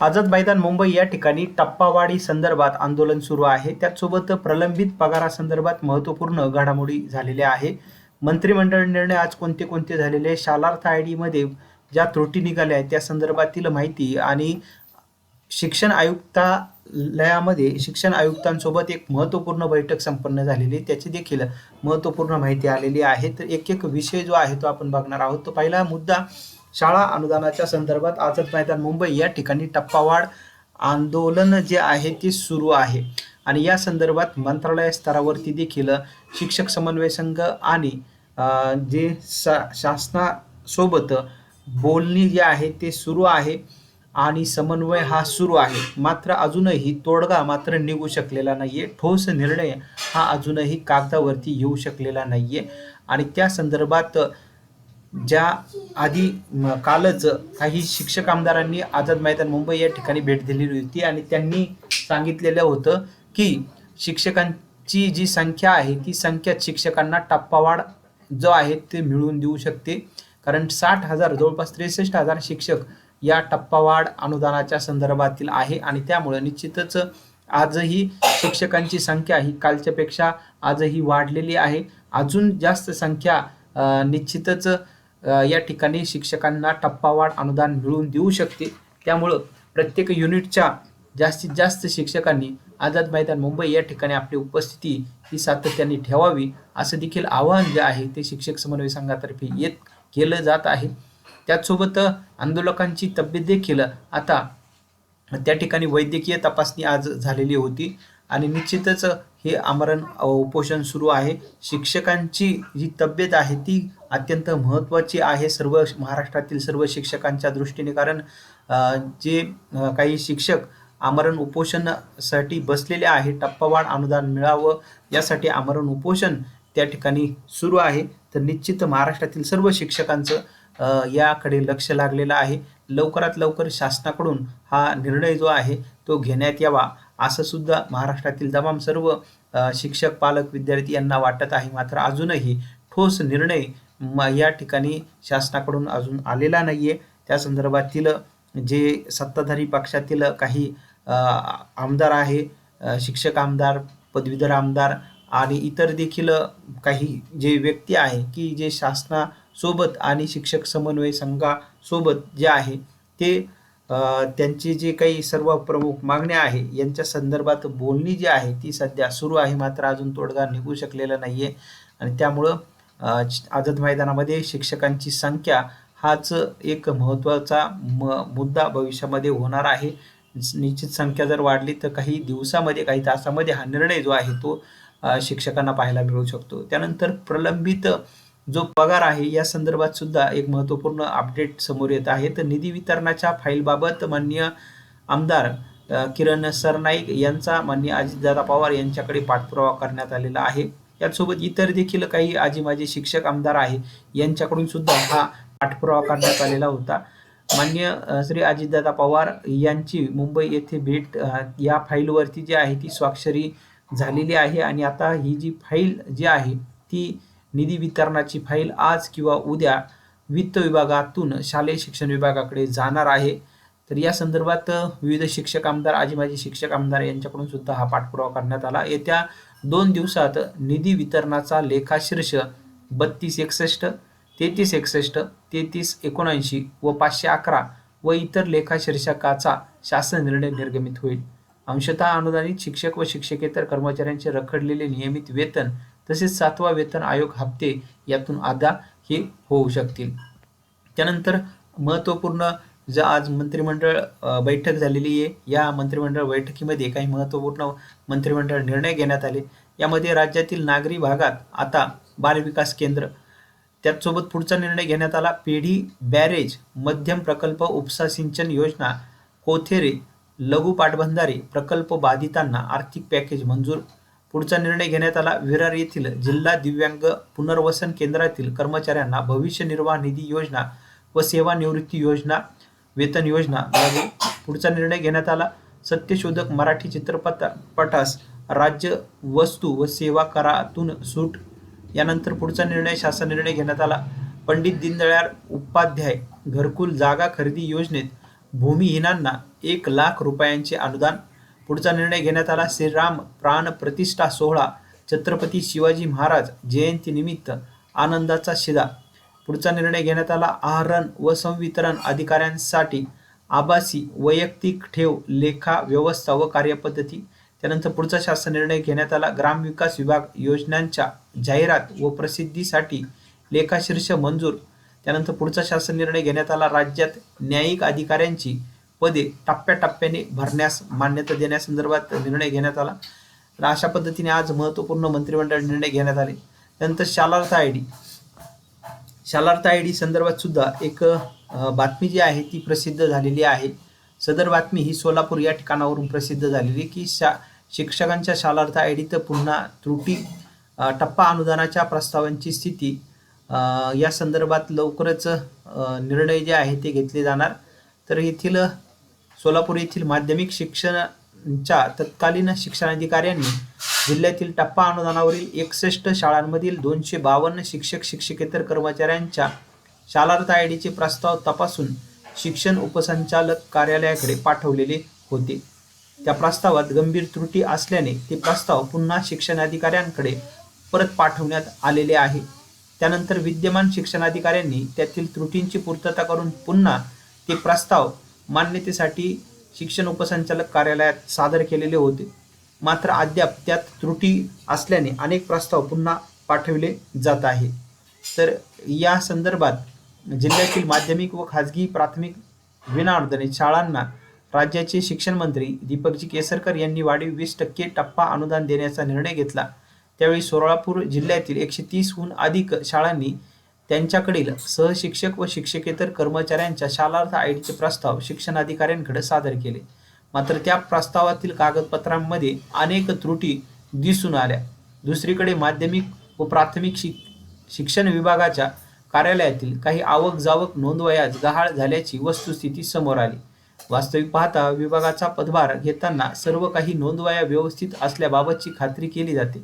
आझाद मैदान मुंबई या ठिकाणी टप्पावाढी संदर्भात आंदोलन सुरू आहे. त्याचसोबत प्रलंबित पगारासंदर्भात महत्त्वपूर्ण घडामोडी झालेल्या आहे. मंत्रिमंडळ निर्णय आज कोणते कोणते झालेले शालार्थ आय डीमध्ये ज्या त्रुटी निघाल्या आहेत त्या संदर्भातील माहिती आणि शिक्षण आयुक्तालयामध्ये शिक्षण आयुक्तांसोबत एक महत्त्वपूर्ण बैठक संपन्न झालेली आहे. त्याची देखील महत्त्वपूर्ण माहिती आलेली आहे. तर एक एक विषय जो आहे तो आपण बघणार आहोत. तो पहिला मुद्दा शाळा अनुदानाच्या संदर्भात आझाद मैदान मुंबई या ठिकाणी टप्पावाढ आंदोलन जे आहे ते सुरू आहे. आणि या संदर्भात मंत्रालय स्तरावरती देखील शिक्षक समन्वय संघ आणि जे सा शासनासोबत बोलणी जे आहे ते सुरू आहे आणि समन्वय हा सुरू आहे. मात्र अजूनही तोडगा मात्र निघू शकलेला नाही आहे ठोस निर्णय हा अजूनही कागदावरती येऊ शकलेला नाही आहे आणि त्या संदर्भात ज्या आधी कालच काही शिक्षक आमदारांनी आझाद मैदान मुंबई या ठिकाणी भेट दिलेली होती आणि त्यांनी सांगितलेलं होतं की शिक्षकांची जी संख्या आहे ती संख्या शिक्षकांना टप्पावाढ जो आहे ते मिळवून देऊ शकते. कारण साठ हजार जवळपास त्रेसष्ट हजार शिक्षक या टप्पावाढ अनुदानाच्या संदर्भातील आहे आणि त्यामुळे निश्चितच आजही शिक्षकांची संख्या ही कालच्यापेक्षा आजही वाढलेली आहे. अजून जास्त संख्या निश्चितच या ठिकाणी शिक्षकांना टप्पावाढ अनुदान मिळवून देऊ शकते. त्यामुळं प्रत्येक युनिटच्या जास्तीत जास्त शिक्षकांनी आझाद मैदान मुंबई या ठिकाणी आपली उपस्थिती ही सातत्याने ठेवावी असं देखील आवाहन जे आहे ते शिक्षक समन्वय संघातर्फे येत केलं जात आहे. त्याचसोबत आंदोलकांची तब्येत देखील आता त्या ठिकाणी वैद्यकीय तपासणी आज झालेली होती आणि निश्चितच हे आमरण उपोषण सुरू आहे. शिक्षकांची जी तब्येत आहे ती अत्यंत महत्त्वाची आहे. सर्व महाराष्ट्रातील सर्व शिक्षकांच्या दृष्टीने कारण जे काही शिक्षक आमरण उपोषणासाठी बसलेले आहे टप्पावाढ अनुदान मिळावं यासाठी आमरण उपोषण त्या ठिकाणी सुरू आहे. तर निश्चित महाराष्ट्रातील सर्व शिक्षकांचं याकडे लक्ष लागलेलं आहे. लवकरात लवकर शासनाकडून हा निर्णय जो आहे तो घेण्यात यावा. असं सुद्धा महाराष्ट्रातील तमाम सर्व शिक्षक पालक विद्यार्थी यांना वाटत आहे. मात्र अजूनही ठोस निर्णय म- या ठिकाणी शासनाकडून अजून आलेला नाहीये. त्या संदर्भातील जे सत्ताधारी पक्षातील काही आमदार आहे शिक्षक आमदार पदवीधर आमदार आणि इतर देखील काही जे व्यक्ती आहे की जे शासनासोबत आणि शिक्षक समन्वय संघासोबत जे आहे ते त्यांची जी काही सर्व प्रमुख मागण्या आहे यांच्या संदर्भात बोलणी जी आहे ती सध्या सुरू आहे. मात्र अजून तोडगा निघू शकलेला आहे आणि त्यामुळं आझाद मैदानामध्ये शिक्षकांची संख्या हाच एक महत्त्वाचा म मुद्दा भविष्यामध्ये होणार आहे. निश्चित संख्या जर वाढली तर काही दिवसामध्ये काही तासामध्ये हा निर्णय जो आहे तो शिक्षकांना पाहायला मिळू शकतो. त्यानंतर प्रलंबित जो पगार आहे या संदर्भात सुद्धा एक महत्त्वपूर्ण अपडेट समोर येत आहे. तर निधी वितरणाच्या फाईलबाबत मान्य आमदार किरण सरनाईक यांचा मान्य अजितदादा पवार यांच्याकडे पाठपुरावा करण्यात आलेला आहे. याचसोबत इतर देखील काही आजी माजी शिक्षक आमदार आहे यांच्याकडून सुद्धा हा पाठपुरावा करण्यात आलेला होता. मान्य श्री अजितदादा पवार यांची मुंबई येथे भेट या फाईलवरती जी आहे ती स्वाक्षरी झालेली आहे. आणि आता ही जी फाईल जी आहे ती निधी वितरणाची फाईल आज किंवा उद्या वित्त विभागातून शालेय शिक्षण विभागाकडे जाणार आहे. तर या संदर्भात विविध शिक्षक आमदार आजी माजी शिक्षक आमदार यांच्याकडून सुद्धा हा पाठपुरावा करण्यात आला. येत्या दोन दिवसात निधी वितरणाचा लेखाशीर्ष बत्तीस एकसष्ट तेहतीस एकसष्ट तेहतीस एकोणऐंशी व पाचशे अकरा व इतर लेखाशीर्षकाचा शासन निर्णय निर्गमित होईल. अंशतः अनुदानित शिक्षक व शिक्षकेतर कर्मचाऱ्यांचे रखडलेले नियमित वेतन तसेच सातवा वेतन आयोग हप्ते यातून अदा हे होऊ शकतील. त्यानंतर महत्त्वपूर्ण जे आज मंत्रिमंडळ बैठक झालेली आहे या मंत्रिमंडळ बैठकीमध्ये काही महत्त्वपूर्ण मंत्रिमंडळ निर्णय घेण्यात आले. यामध्ये राज्यातील नागरी भागात आता बालविकास केंद्र त्याचसोबत पुढचा निर्णय घेण्यात आला. पेढी बॅरेज मध्यम प्रकल्प उपसा सिंचन योजना कोथेरे लघु पाटबंधारे प्रकल्प बाधितांना आर्थिक पॅकेज मंजूर पुढचा निर्णय घेण्यात आला. विरार येथील जिल्हा दिव्यांग पुनर्वसन केंद्रातील कर्मचाऱ्यांना भविष्य निर्वाह निधी योजना व सेवानिवृत्ती योजना वेतन योजना लागू पुढचा निर्णय घेण्यात आला. सत्यशोधक मराठी चित्रपट पटास राज्य वस्तू व सेवा करातून सूट. यानंतर पुढचा निर्णय शासन निर्णय घेण्यात आला. पंडित दीनदयाळ उपाध्याय घरकुल जागा खरेदी योजनेत भूमिहीनांना एक लाख रुपयांचे अनुदान पुढचा निर्णय घेण्यात आला. श्रीराम प्राण प्रतिष्ठा सोहळा छत्रपती शिवाजी महाराज जयंतीनिमित्त आनंदाचा शिदा पुढचा निर्णय घेण्यात आला. आहरण व संवितरण अधिकाऱ्यांसाठी आभासी वैयक्तिक ठेव लेखा व्यवस्था व कार्यपद्धती. त्यानंतर पुढचा शासन निर्णय घेण्यात आला. ग्रामविकास विभाग योजनांच्या जाहिरात व प्रसिद्धीसाठी लेखाशीर्ष मंजूर. त्यानंतर पुढचा शासन निर्णय घेण्यात आला. राज्यात न्यायिक अधिकाऱ्यांची पदे टप्प्याटप्प्याने भरण्यास मान्यता देण्यासंदर्भात निर्णय घेण्यात आला. तर अशा पद्धतीने आज महत्त्वपूर्ण मंत्रिमंडळ निर्णय घेण्यात आले. त्यानंतर Shalarth I D. Shalarth I D संदर्भात सुद्धा एक बातमी जी आहे ती प्रसिद्ध झालेली आहे. सदर बातमी ही सोलापूर या ठिकाणावरून प्रसिद्ध झालेली की शा शिक्षकांच्या शालार्थ आय डीत पुन्हा त्रुटी टप्पा अनुदानाच्या प्रस्तावांची स्थिती या संदर्भात लवकरच निर्णय जे आहे ते घेतले जाणार. तर येथील सोलापूर येथील माध्यमिक शिक्षणाच्या तत्कालीन शिक्षणाधिकाऱ्यांनी जिल्ह्यातील टप्पा अनुदानावरील एकसष्ट शाळांमधील दोनशे बावन्न शिक्षक शिक्षकेतर कर्मचाऱ्यांच्या शालार्थ आय डीचे प्रस्ताव तपासून शिक्षण उपसंचालक कार्यालयाकडे पाठवलेले होते. त्या प्रस्तावात गंभीर त्रुटी असल्याने ते प्रस्ताव पुन्हा शिक्षणाधिकाऱ्यांकडे परत पाठवण्यात आलेले आहे. त्यानंतर विद्यमान शिक्षणाधिकाऱ्यांनी त्यातील त्रुटींची पूर्तता करून पुन्हा ते प्रस्ताव मान्यतेसाठी शिक्षण उपसंचालक कार्यालयात सादर केलेले होते. मात्र अद्याप त्यात त्रुटी असल्याने अनेक प्रस्ताव पुन्हा पाठविले जात आहे. तर या संदर्भात जिल्ह्यातील माध्यमिक व खाजगी प्राथमिक विनाअनुदानित शाळांना राज्याचे शिक्षण मंत्री दीपकजी केसरकर यांनी वाढीव वीस टक्के टप्पा अनुदान देण्याचा निर्णय घेतला. त्यावेळी सोलापूर जिल्ह्यातील एकशे तीसहून अधिक शाळांनी त्यांच्याकडील सहशिक्षक व शिक्षकेतर कर्मचाऱ्यांच्या शालार्थ आय डीचे प्रस्ताव शिक्षणाधिकाऱ्यांकडे सादर केले. मात्र त्या प्रस्तावातील कागदपत्रांमध्ये अनेक त्रुटी दिसून आल्या. दुसरीकडे माध्यमिक व प्राथमिक शिक शिक्षण विभागाच्या कार्यालयातील काही आवक जावक नोंदवयास गहाळ झाल्याची वस्तुस्थिती समोर आली. वास्तविक पाहता विभागाचा पदभार घेताना सर्व काही नोंदवया व्यवस्थित असल्याबाबतची खात्री केली जाते.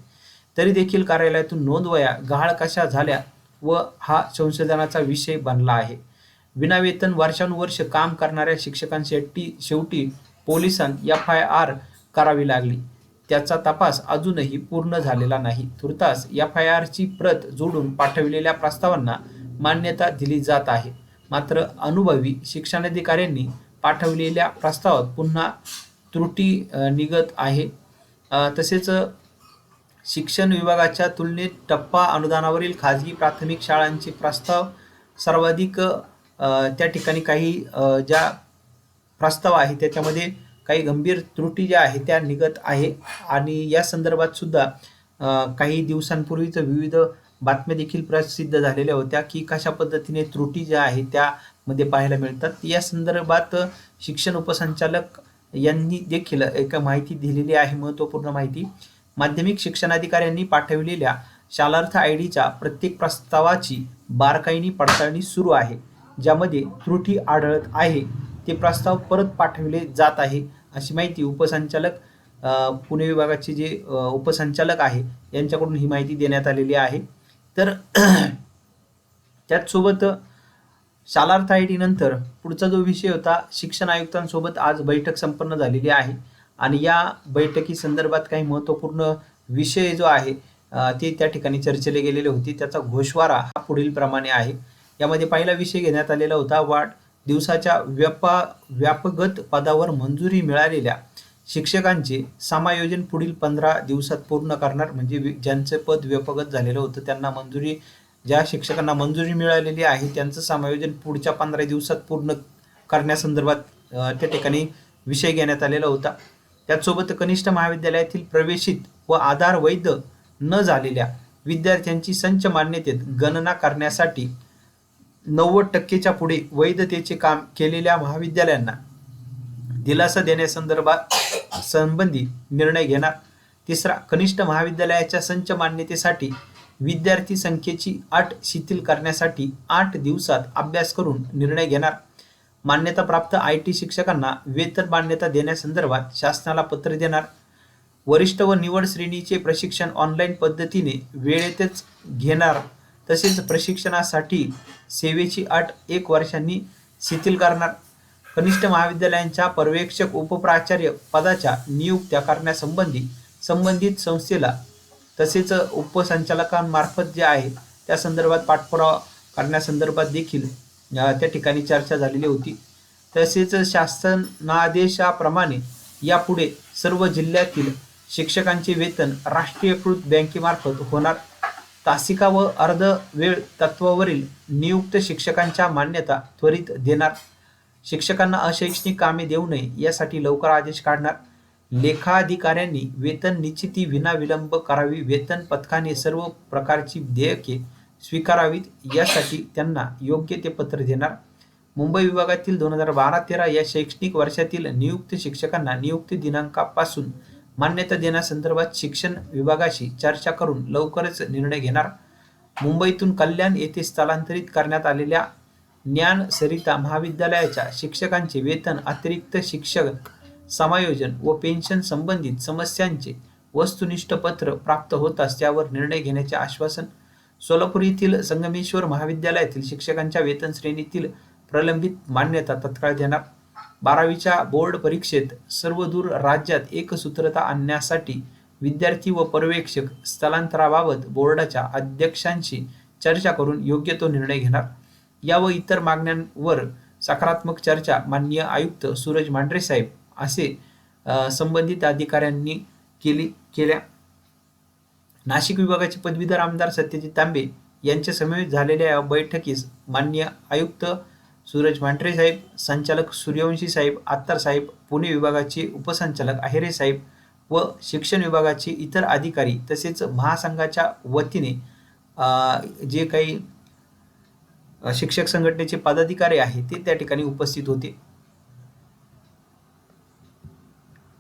तरी देखील कार्यालयातून नोंदवया गहाळ कशा झाल्या व हा संशोधनाचा विषय बनला आहे. विनावेतन वर्षानुवर्ष काम करणाऱ्या शिक्षकांसाठी शेवटी पोलिसांत एफ आय आर करावी लागली. त्याचा तपास अजूनही पूर्ण झालेला नाही. तुर्तास एफ आय आरची प्रत जोडून पाठविलेल्या प्रस्तावांना मान्यता दिली जात आहे. मात्र अनुभवी शिक्षणाधिकाऱ्यांनी पाठवलेल्या प्रस्तावात पुन्हा त्रुटी निघत आहे. तसेच शिक्षण विभागाच्या तुलनेत टप्पा अनुदानावरील खाजगी प्राथमिक शाळांचे प्रस्ताव सर्वाधिक त्या ठिकाणी काही ज्या प्रस्ताव आहे त्याच्यामध्ये काही गंभीर त्रुटी ज्या आहेत त्या निघत आहे. आणि या संदर्भात सुद्धा काही दिवसांपूर्वीच विविध बातम्या देखील प्रसिद्ध झालेल्या होत्या की कशा पद्धतीने त्रुटी ज्या आहेत त्यामध्ये पाहायला मिळतात. या संदर्भात शिक्षण उपसंचालक यांनी देखील एक माहिती दिलेली आहे महत्त्वपूर्ण माहिती. माध्यमिक शिक्षणाधिकाऱ्यांनी पाठविलेल्या शालार्थ आय डीच्या प्रत्येक प्रस्तावाची बारकाईने पडताळणी सुरू आहे ज्यामध्ये त्रुटी आढळत आहे ते प्रस्ताव परत पाठविले जात आहे अशी माहिती उपसंचालक पुणे विभागाचे जे उपसंचालक आहे यांच्याकडून ही माहिती देण्यात आलेली आहे. तर त्याचसोबत शालार्थ आय डी नंतर पुढचा जो विषय होता शिक्षण आयुक्तांसोबत आज बैठक संपन्न झालेली आहे. आणि या बैठकी संदर्भात काही महत्त्वपूर्ण विषय जो आहे ते त्या ठिकाणी चर्चेले गेलेले होते. त्याचा घोषवारा हा पुढील प्रमाणे आहे. यामध्ये पहिला विषय घेण्यात आलेला होता वाढ दिवसाच्या व्यापा व्यापगत पदावर मंजुरी मिळालेल्या शिक्षकांचे समायोजन पुढील पंधरा दिवसात पूर्ण करणार म्हणजे वि- ज्यांचं पद व्यापगत झालेलं होतं त्यांना मंजुरी ज्या शिक्षकांना मंजुरी मिळालेली आहे त्यांचं समायोजन पुढच्या पंधरा दिवसात पूर्ण करण्यासंदर्भात त्या ठिकाणी विषय घेण्यात आलेला होता. त्याचसोबत कनिष्ठ महाविद्यालयातील प्रवेशित व आधार वैध न झालेल्या विद्यार्थ्यांची संच मान्यतेत गणना करण्यासाठी नव्वद टक्केच्या पुढे वैधतेचे काम केलेल्या महाविद्यालयांना दिलासा देण्यासंदर्भात संबंधी निर्णय घेणार. तिसरा कनिष्ठ महाविद्यालयाच्या संच मान्यतेसाठी विद्यार्थी संख्येची अट शिथिल करण्यासाठी आठ दिवसात अभ्यास करून निर्णय घेणार. मान्यताप्राप्त आय टी शिक्षकांना वेतन मान्यता देण्यासंदर्भात शासनाला पत्र देणार. वरिष्ठ व निवड श्रेणीचे प्रशिक्षण ऑनलाईन पद्धतीने वेळेतच घेणार. तसेच प्रशिक्षणासाठी सेवेची अट एक वर्षांनी शिथिल करणार. कनिष्ठ महाविद्यालयांच्या पर्यवेक्षक उपप्राचार्य पदाच्या नियुक्त्या करण्यासंबंधी संबंधित संस्थेला तसेच उपसंचालकांमार्फत जे आहे त्या संदर्भात पाठपुरावा करण्यासंदर्भात देखील त्या ठिकाणी चर्चा झालेली होती. तसेच शासनादेशाप्रमाणे यापुढे सर्व जिल्ह्यातील शिक्षकांचे वेतन राष्ट्रीयकृत बँकेमार्फत होणार. तासिका व अर्ध वेळ तत्वावरील नियुक्त शिक्षकांच्या मान्यता त्वरित देणार. शिक्षकांना अशैक्षणिक कामे देऊ नये यासाठी लवकर आदेश काढणार. लेखाधिकाऱ्यांनी वेतन निश्चिती विनाविलंब करावी. वेतन पथकाने सर्व प्रकारची देयके स्वीकारावीत. यासाठी त्यांना योग्य ते पत्र देणार. मुंबई विभागातील दोन हजार बारा तेरा या शैक्षणिक वर्षातील नियुक्त शिक्षकांना नियुक्ती दिनांकापासून मान्यता देण्यासंदर्भात शिक्षण विभागाशी चर्चा करून लवकरच निर्णय घेणार. मुंबईतून कल्याण येथे स्थलांतरित करण्यात आलेल्या ज्ञान सरिता महाविद्यालयाच्या शिक्षकांचे वेतन अतिरिक्त शिक्षक समायोजन व पेन्शन संबंधित समस्यांचे वस्तुनिष्ठ पत्र प्राप्त होताच त्यावर निर्णय घेण्याचे आश्वासन सोलापूर येथील संगमेश्वर महाविद्यालयातील शिक्षकांच्या वेतन श्रेणीतील प्रलंबित मान्यता तत्काळ देणार. बारावीच्या बोर्ड परीक्षेत सर्वदूर राज्यात एकसूत्रता आणण्यासाठी विद्यार्थी व पर्यवेक्षक स्थलांतराबाबत बोर्डाच्या अध्यक्षांशी चर्चा करून योग्य तो निर्णय घेणार. या व इतर मागण्यांवर सकारात्मक चर्चा माननीय आयुक्त सूरज मांढरे साहेब असे संबंधित अधिकाऱ्यांनी केली केल्या. नाशिक विभागाचे पदवीधर आमदार सत्यजित तांबे यांच्या समवेत झालेल्या या बैठकीस मान्य आयुक्त सूरज मांढरे साहेब संचालक सूर्यवंशी साहेब आत्तार साहेब पुणे विभागाचे उपसंचालक आहेरे साहेब व शिक्षण विभागाचे इतर अधिकारी तसेच महासंघाच्या वतीने जे काही शिक्षक संघटनेचे पदाधिकारी आहेत ते त्या ठिकाणी उपस्थित होते.